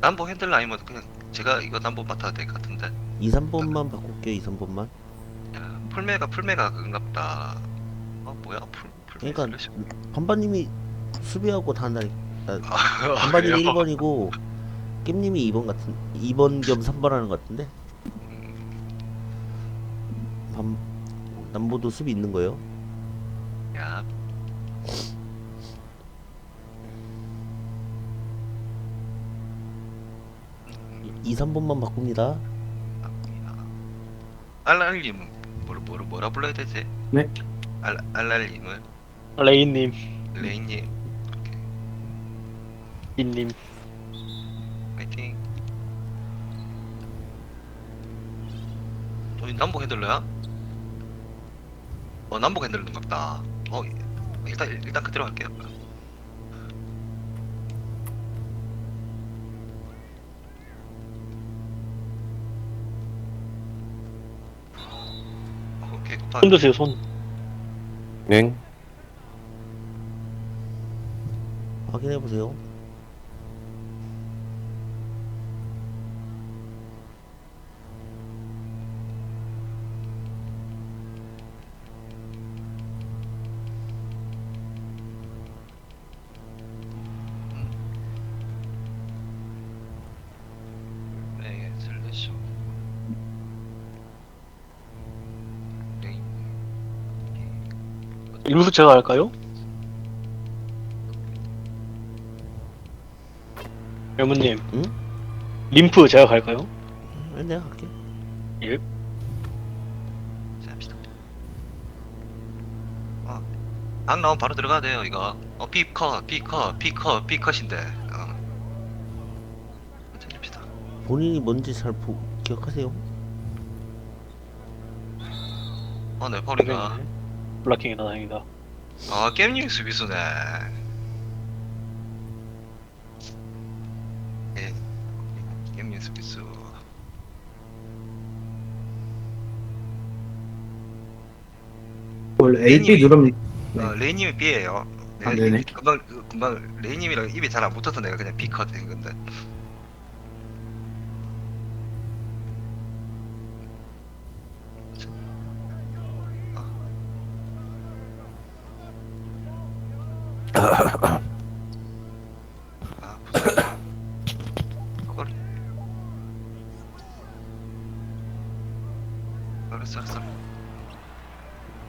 남보 핸들 아니면 그냥 제가 이거 남보 맡아도 될 것 같은데 2, 3번만 바꿀게요 2, 3번만 야, 풀메가 풀메가 그건갑다 어 뭐야 풀 풀메 그러니까 슬래시. 반반님이 수비하고 다 한다니 아, 반반님이 그래요? 1번이고 깻님이 2번 같은 2번 겸 3번 하는 것 같은데 반 남보도 수비 있는 거예요? 야 2, 3번만 바꿉니다 알랄님 뭐라 뭐라 뭐라 불러야 되지? 네? 알 알랄님을 레이님, 레이님 빈님. 파이팅 저희 남북 핸들러야? 어 남북 핸들러인갑다 어 일단 일단 그대로 할게요 손 드세요, 손. 네. 확인해 보세요 일부수 제가 할까요? 여무님. 응? 림프 제가 갈까요? 네, 내가 갈게 예. 자, 합시다. 어, 악 나오면 바로 들어가야 돼요, 이거. 어, B컷, B컷, B컷, B컷인데. 어. 천천히 합시다. 본인이 뭔지 잘 보, 기억하세요? 어, 네, 파울인가. 네. 블락킹이다, 다행이다. 아, 게임님 수비수네. 예, 게임님 수비수. 원래 A, B 누르면 네. 어, 레이님이 B예요. 아, 네네. 금방, 그, 금방 레이님이랑 입이 잘 안 붙어서 내가 그냥 B컷 된 건데.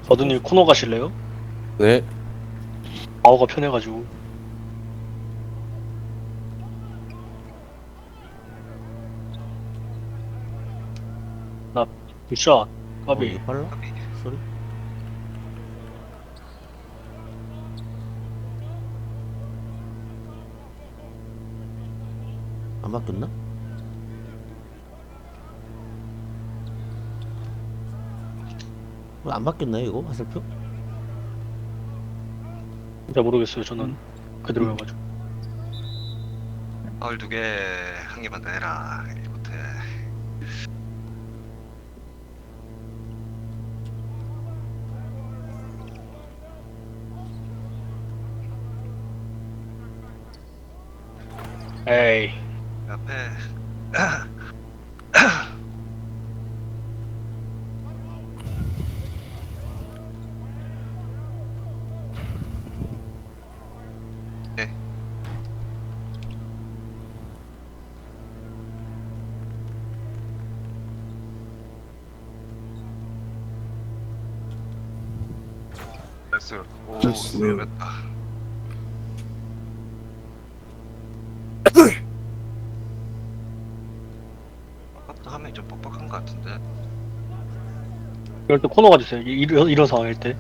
버드님 코너 가실래요? 네. 아우가 편해가지고. 나 굿샷. 어, 까비. 이거 빨라? 소리? 안 바뀌었나? 안 바뀌었나요 이거 화살표? 잘 모르겠어요. 저는 그대로여가지고. 파울 두 개, 한 개만 더 해라. 이것부터. 에이. 앞에. 네. 됐 어. 오, 됐어. 위험했다. 아까부터 화면이 좀 뻑뻑한 것 같은데. 이럴 때 코너 가주세요. 이- 이런, 이런 상황일 때.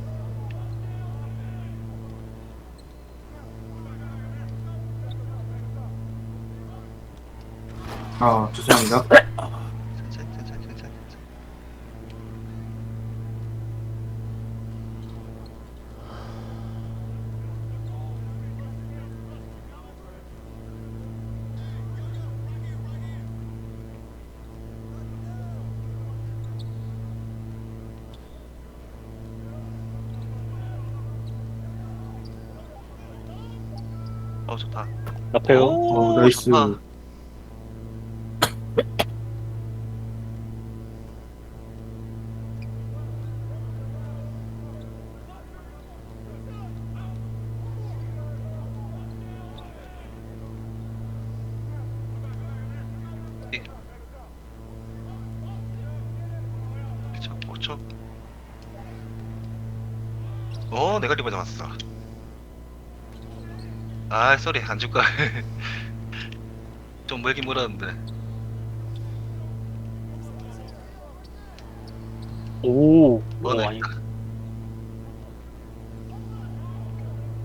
아, 죄송합니다. 옆에요. 어, 나이스. 좋다. 아 쏘리 안 줄까 좀 멀긴 멀었는데 오, 오 어, 아니.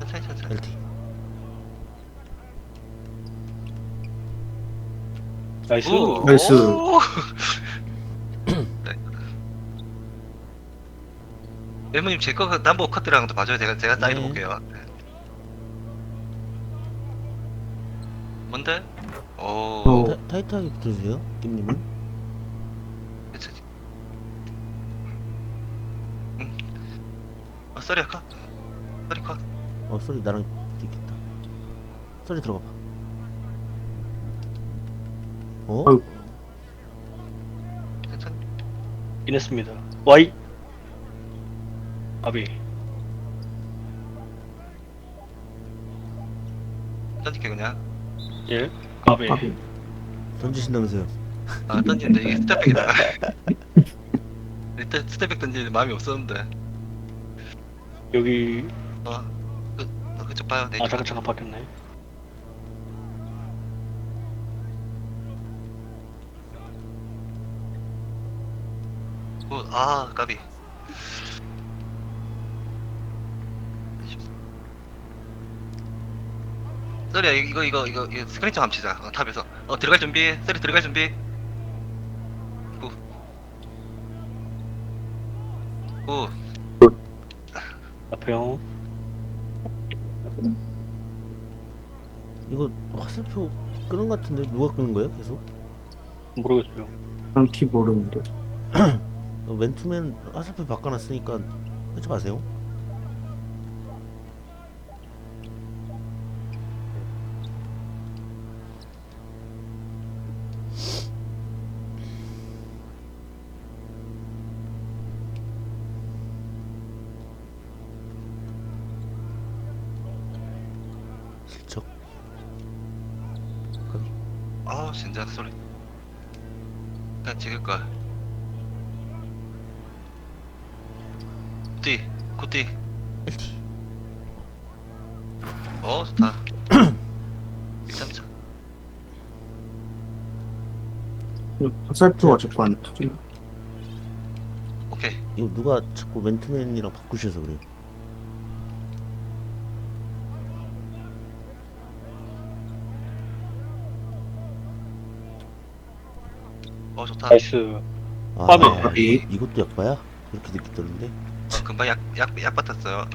천천히 천천히 LT. 나이스. 오, 나이스. 오. 네. 일모님 제거 남보 커트랑도 봐줘요. 제가 제가 사이드 네. 볼게요. 네. 뭔데? 오. 어. 타, 타이트하게. 그치. 응. 아 쏘리 아까. 쏘리 컷. 어 소리 나랑 있겠다. 소리 들어가 봐. 어? 아이고. 천천히. 인했습니다. 와이. 아비. 던질게 그냥. 예. 아비. 아, 던지신다면서요. 아 던지는데 이게 스텝백이다. 일단 스텝백 던지는 마음이 없었는데. 여기 어. 그, 어, 그쪽 봐요. 내아 쪽. 잠깐 잠깐 바뀌었네. 어, 아 까비. 쏘리야 이거 이거 이거 이거 스크린 좀 합치자 어, 탑에서 어 들어갈 준비 쏘리 들어갈 준비 구. 구. 앞에요. 이거 화살표 끄는 것 같은데 누가 끄는 거예요? 계속? 모르겠어요. 난 키 모르는데. 어, 왼투맨 화살표 바꿔놨으니까 하지 마세요. 실적. 거기. 아 진짜 쏘리 일단 찍을걸 굿띠 굿띠 LT. 어 좋다 1점차 화살표가 자꾸 안 터져. 오케이 이거 누가 자꾸 왼투맨이랑 바꾸셔서 그래요. 어 좋다 나이스. 아, 빠네. 빠비. 이것도 약바야? 이렇게 뜨는데? 어, 금방 약 약 약 받았어요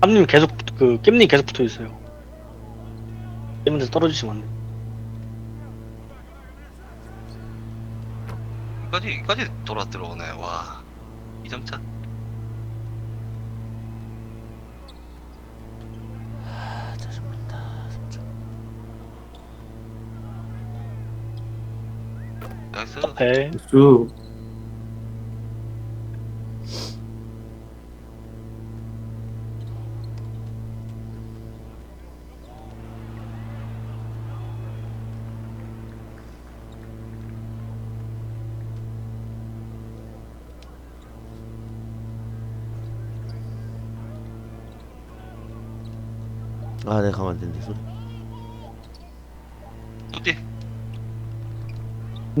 함님 계속 그 겜님 계속 붙어 있어요. 겜한테서 떨어지시면 안 돼. 이까지 이까지 돌아 들어오네 와 2점차 아, 짜증난다. 3점. 앞에 수. 아, 내가 가면 안 되는데, 소리. 굿띠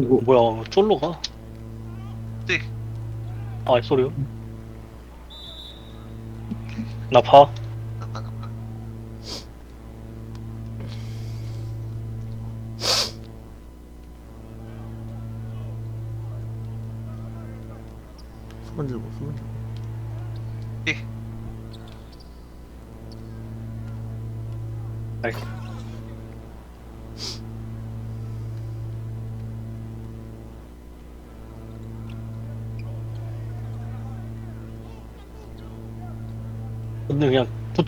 이거 뭐야 쫄로 가? 굿띠 아 쏘리요. 나 나빠 손만 들고, 손만 들고. 굿띠 나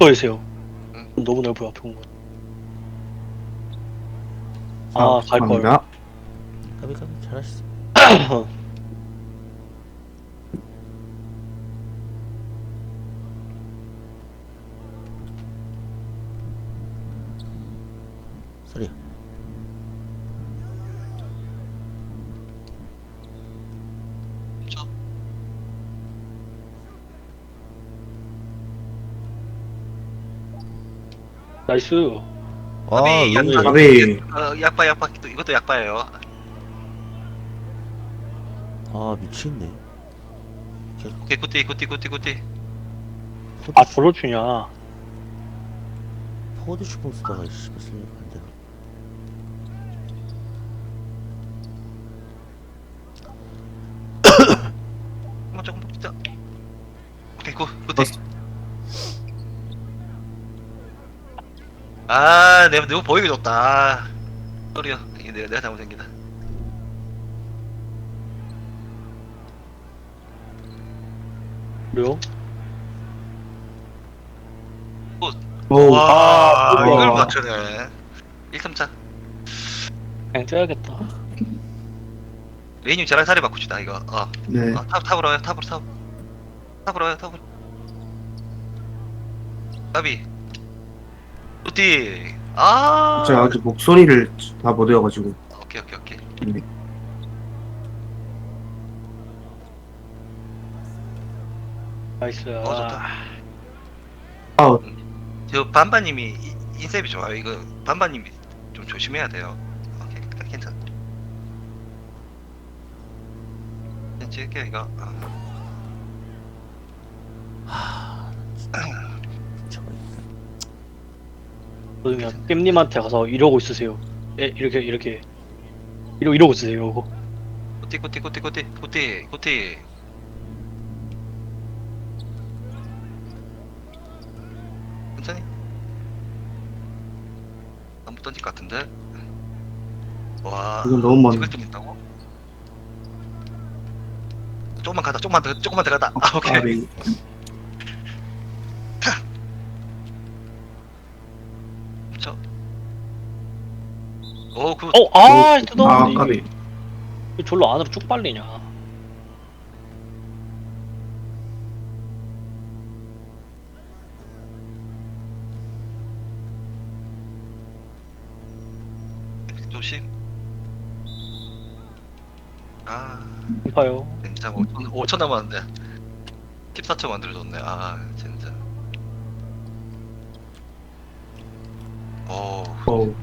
있어요. 응. 너무 넓어요 앞에 온 거. 아, 갈 걸. 감사합니다. 까비 까비 잘하셨어. 나이스. 아, 까비, 롱이 약간- 까비. 어, 약바 약바 또 이것도 약바예요. 아 미치겠네. 오케이 굿띠 굿띠 굿띠 굿띠. 아, 졸로 주냐. 포드 슈퍼 쓰다가 씨발 쓸리면 안 되나? 한번 조금. 오케이 굿 굿띠. 아 내가 내가 보이게 줬다. 아, 소리야 이게 내가 내가 잘못생기다. 그래요? 오, 와 우와. 이걸 맞추네. 1점차. 그냥 쪄야겠다. 레이님 저랑 자리 바꿉시다 이거. 어. 네. 어, 탑 탑으로 와요 탑으로 탑. 탑으로 와요 탑으로. 까비. 굿띠. 아. 제가 아직 목소리를 다 못 외워가지고. 오케이 오케이 오케이. 네. 나이스. 어, 좋다. 아, 저 반반님이 이- 인셉이 좋아요. 이거 반반님이 좀 조심해야 돼요. 오케이 괜찮. 그냥 찍을게요 이거. 아. 그러면 겜님한테 가서 이러고 있으세요. 예, 이렇게 이렇게 이러 이러고 있으세요. 굿띠 굿띠 굿띠 굿띠 굿띠 굿띠. 천천히. 안못 던질 것 같은데. 와. 이건 너무 먼. 찍을 좀 있다고? 조금만 가다, 조금만 더, 조금만 더 가다. 아, 오케이. 까비. 어, 아, 아, 뜯었는데 까비. 이게 왜 졸로 안으로 쭉 빨리냐. 조심. 아, 봐요. 진짜 5천, 5천 남았는데. 14초 만들어줬네. 아, 진짜. 오, 오,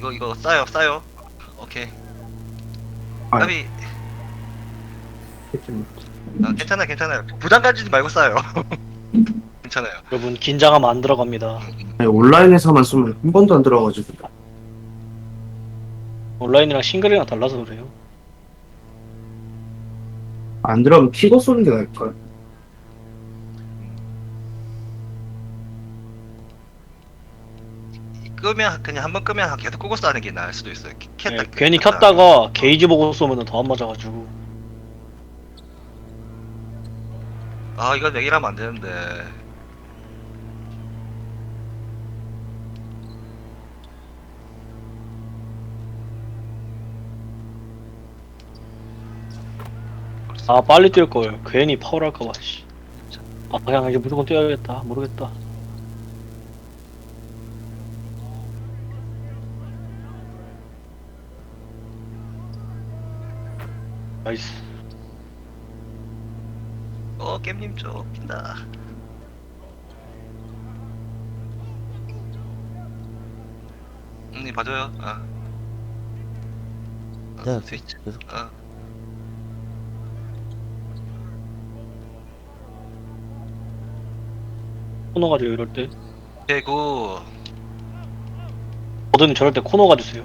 이거, 이거, 싸요, 싸요. 오케이. 아. 까비. 아, 괜찮아, 괜찮아요. 부담 가지지 말고 싸요. 괜찮아요. 여러분 긴장하면 안 들어갑니다. 아니, 온라인에서만 쓰면 한 번도 안 들어가가지고. 온라인이랑 싱글이랑 달라서 그래요. 안 들어가면 키고 쏘는 게 나을걸. 끄면 그냥 한 번 끄면 계속 끄고 싸는 게 나을 수도 있어요. 켰- 켰다, 예, 괜히 켰다. 켰다가 게이지 보고 쏘면 더 안 맞아가지고. 아 이건 얘기하면 안 되는데. 아 빨리 뛸 걸. 괜히 파울할까봐. 씨. 아 그냥 이제 무조건 뛰어야겠다. 모르겠다. 나이스. 어 겜님 쪽 낀다. 형님 봐줘요. 아. 어, 네, 스위치. 계속. 어. 코너 가지고 이럴 때. 대구. 버드님 저럴 때 코너 가주세요.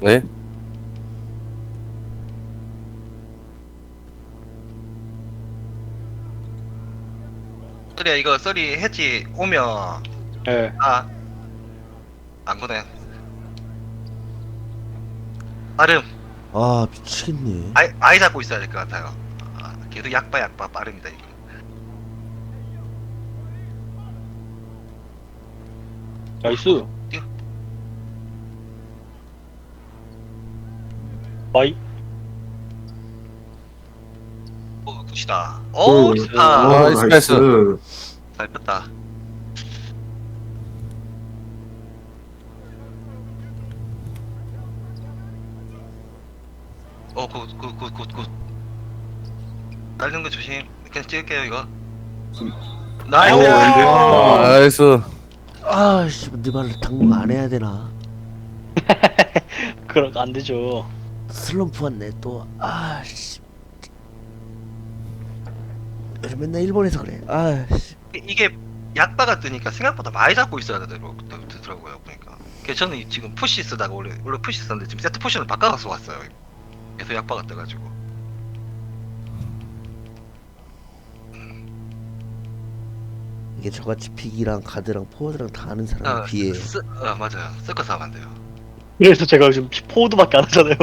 네? 그래 이거 썰이 해지 오면 예. 아. 안 거네. 아름. 아 미치겠네 아이, 아이 잡고 있어야 될 것 같아요. 아, 계속 약바 약바 빠릅니다 이게. 나이스. 뛰어. 바이. 오 굿이다. 오 오, 좋다. 오, 나이스, 나이스. 잘 폈다. 어, 굿, 굿, 굿, 굿, 굿. 딸리는 거 조심. 그냥 찍을게요, 이거. 나이스! 오. 아, 나이스. 아씨 네 말을 당분 안 해야 되나 그럼 안 되죠. 슬럼프 왔네 또 아씨 요즘 맨날 일본에서 그래 아씨 이게 약바가 뜨니까 생각보다 많이 잡고 있어야 되더라고- 되더라고요, 보니까. 그래서 저는 이- 지금 푸시 쓰다가 원래, 원래 푸시 썼는데 지금 세트 푸시를 바꿔서 왔어요. 계속 약바가 떠가지고. 이게 저같이 픽이랑 가드랑 포워드랑 다 아는 사람에 아, 비해 쓰, 아, 맞아요. 섞어서 하면 안 돼요. 그래서 제가 요즘 포워드밖에 안 하잖아요.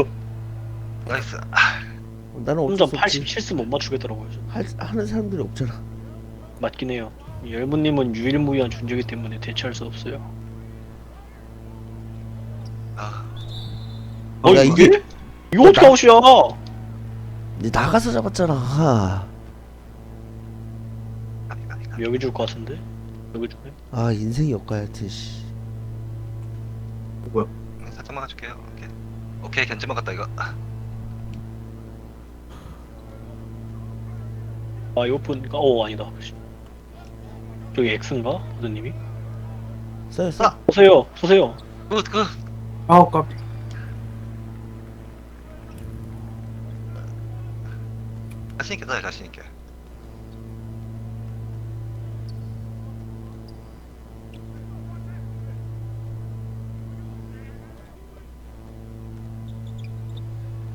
나이스. 아, 나는 혼자 어쩔 수 없지 87스 못 맞추겠더라고요. 저는. 할, 하는 사람들이 없잖아 맞긴 해요. 열무님은 유일무이한 존재이기 때문에 대체할 수 없어요. 아. 어, 야, 이게? 이게- 이거 어떻게 나- 아웃이야? 근데 나가서 잡았잖아. 여기 줄 것 같은데? 여기 주네? 아 인생이 엇가야지 씨 음, 살짝 막아줄게요. 오케이. 오케이, 견제 막았다, 이거. 아, 아, 이거 보니까, 어, 아니다. 저기 X인가? 보드님이? 써요 써 아! 쏘세요, 쏘세요. 굿, 굿. 아우, 깜. 자신있게 써요, 자신있게.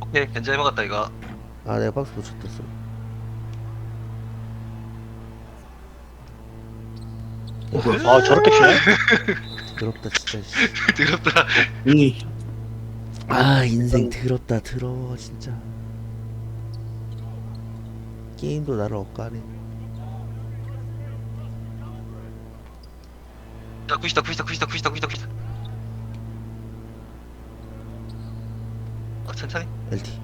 오케이, 견제 먹었다, 이거. 아 내가 박스 놓쳤다 써 아, 저렇게 치네? 더럽다 진짜 씨. 더럽다. 이, 아 인생 더럽다 더러워 진짜 게임도 나를 엇가네 야, 굿이다, 굿이다, 굿이다, 굿이다, 굿이다, 굿이다. 어, 천천히. LT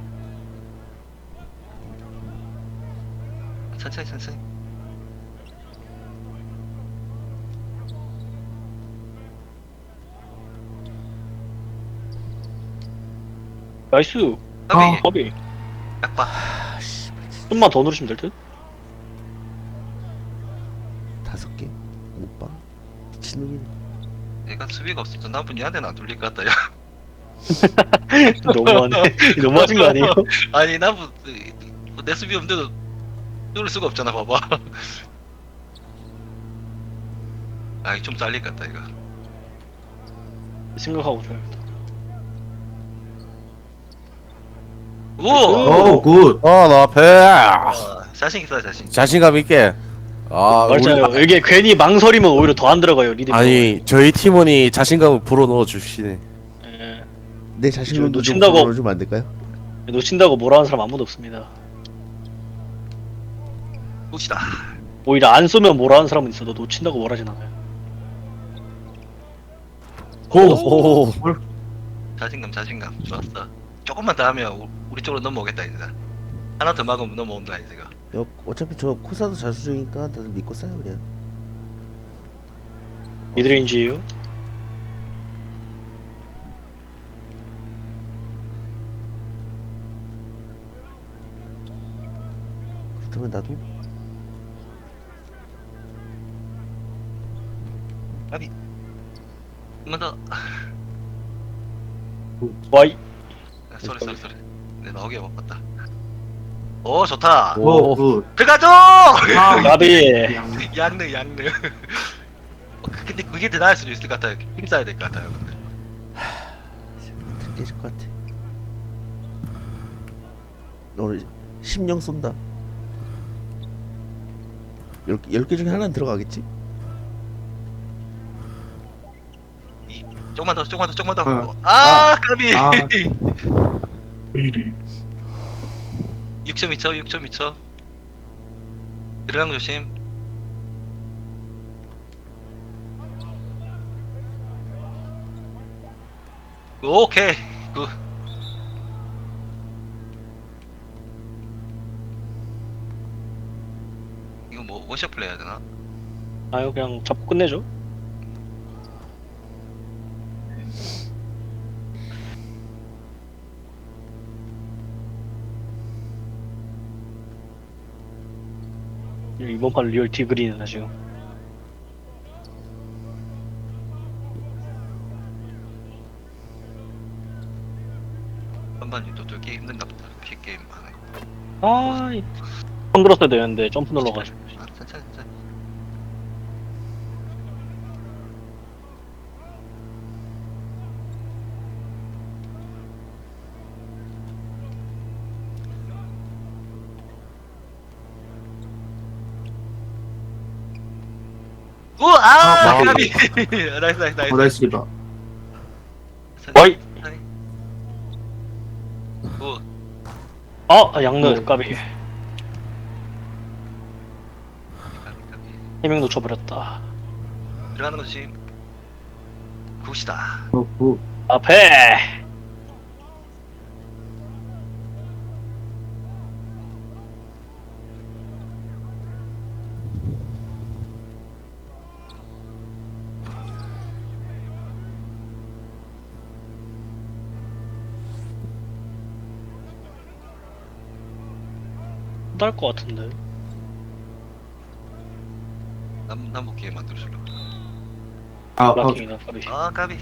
천천히, 천천히. 나이스. 허비. 약바. 아씨 좀만 더 누르시면 될 듯? 다섯 개 오빠 미친놈이네 얘가 수비가 없어서 나쁜 얘한테는 안 돌릴 것 같다, 야. 너무하네. 너무하신 거 아니에요? 아니, 나뭐 내 수비 없는데도 뚫을 수가 없잖아, 봐봐. 아이, 좀 잘릴 것 같다, 이거. 생각하고 줘야겠다. 오! 오, 굿. 어, 나 앞에. 어, 자신 있어, 자신. 자신감 있게. 아, 맞아요. 우리- 이게 괜히 망설이면 오히려 더 안 들어가요, 리듬. 아니, 저희 팀원이 자신감을 불어 넣어 주시네. 예. 내 자신감도 좀 놓친다고- 안 될까요? 놓친다고 뭐라 하는 사람 아무도 없습니다. 굿이다. 오히려 안 쏘면 뭐라 하는 사람은 있어도 놓친다고 뭐라 하진 않아요. 오, 오. 자신감, 자신감. 좋았어. 조금만 더 하면 우- 우리 쪽으로 넘어오겠다, 이제. 하나 더 막으면 넘어온다, 이제가. 여, 어차피 저 코사도 자수적이니까 다들 믿고 싸요 그냥 미드레인지예요. 그렇다면 나도 한번 더. 와이. 아, 쏘리, 쏘리, 쏘리. 내 나오게 못 봤다. 오, 좋다. 오, 굿. 들어가줘! 아, 나비. 양느, 양느. 근데 그게 더 나을 수도 있을 것 같아요. 힘써야 될 것 같아요. 근데. 깨질 것 같아 오늘 심령 쏜다 10개, 10개 중에 하나는 들어가겠지? 조금만 더, 조금만 더, 조금만 더. 어. 아, 까비! 아. 이리. 6.2초 6.2초 들어간 조심 오케이 굿 이거 뭐 원샷 플레이 해야 되나? 아유 그냥 잡고 끝내죠 이번 판 리얼 디그리네 지금. 또 뚫기 힘든가 보다. 피 게임 하네 아 이 손 들었어야 되는데 점프 눌러가지고 아, 천천히 천천히 우와 아 아, 까비. 나이스 나이스 나이스. 어, 나이스다. 어이. 우아 양느 까비 까비 까비. 해명 놓쳐버렸다. 들어가는 거지 굿이다. 어, 굿. 앞에 딸 것 같은데. 남, 남북 게임 만들어줄래 아, 아, 블락킹이나? 까비. 아 까비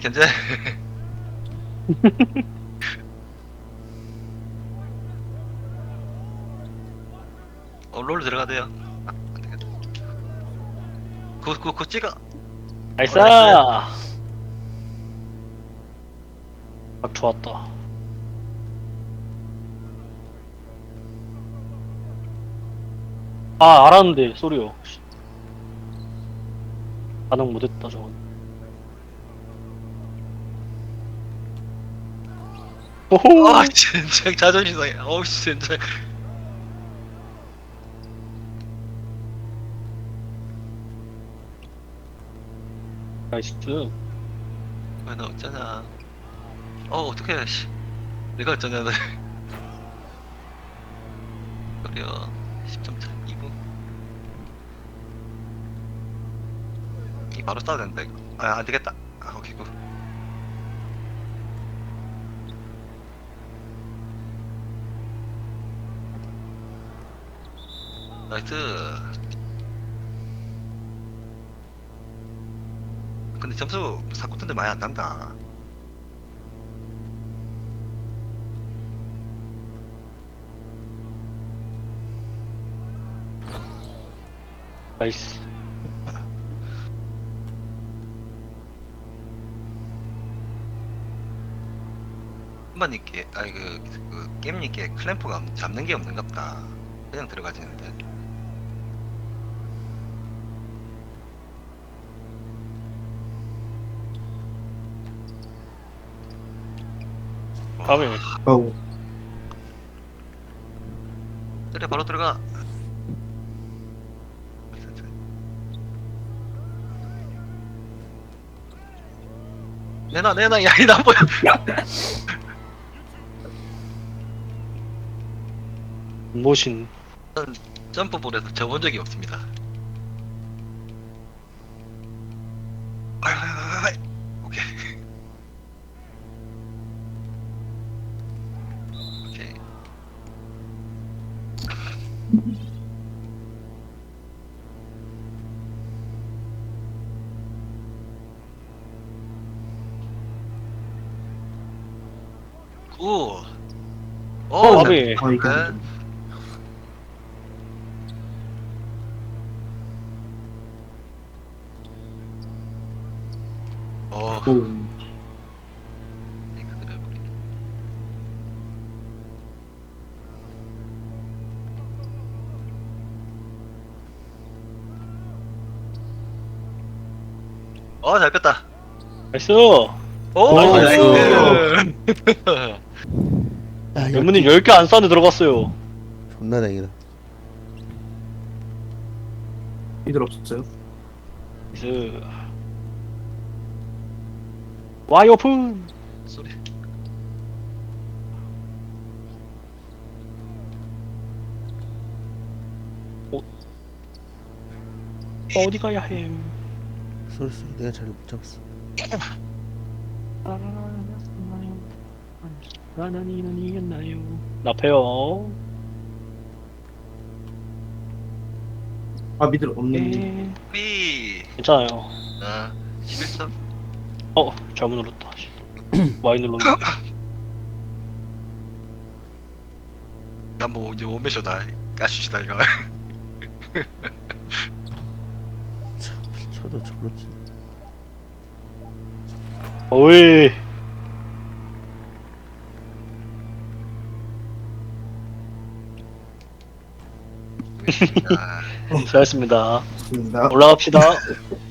견제. 어, 롤 들어가대요. 아, 안 되겠다. 그, 그, 그 찍어. 나이스 어, 아 좋았다 아 알았는데 소리요 씨. 반응 못했다 저건 오호 아, 진짜 자존심 상해. 어우, 진짜. 나이스 왜너 어쩌냐. 어, 어떡해, 씨. 내가 어쩌냐, 너. 그래요. 10점 차, 2분. 이 바로 싸워야 된다, 이거. 아, 안 되겠다. 아, 오케이, 굿. 나이스. 근데 점수 사쿠텐데 많이 안 난다. 나이스 한번님께 아니 그, 그 게임님께 클램프가 잡는 게 없는갑다. 그냥 들어가지는데. 와, 까비 아우. 때려 바로 들어가. 내놔 내놔 야이 나 뭐야? 모신 점프볼에서 접은 적이 없습니다. 어, 아비. 아 이거 네. 좀- 어. 오. 어, 잘 뺐다. 나이스. 오, 나이스. 나이스. 야, 야, 멤버님 10개 안 쌌는데 들어갔어요. 존나 다행이다. 이들 없었어요? 나이스. 와이 오픈. 소리. 어디 가야 해? 쏘리 내가 잘 못 잡았어. 나나니는 이겼나요? 나패요. 아 미들 없는 예. 삐. 괜찮아요. 아, 11점. 어 잘못 눌렀다. 씨. 많이 눌렀네. 난뭐 이제 원매쇼다. 까시시다 이거. 쳐도 저렇지. 어이. 아, 잘했습니다. 있습니다. 올라갑시다.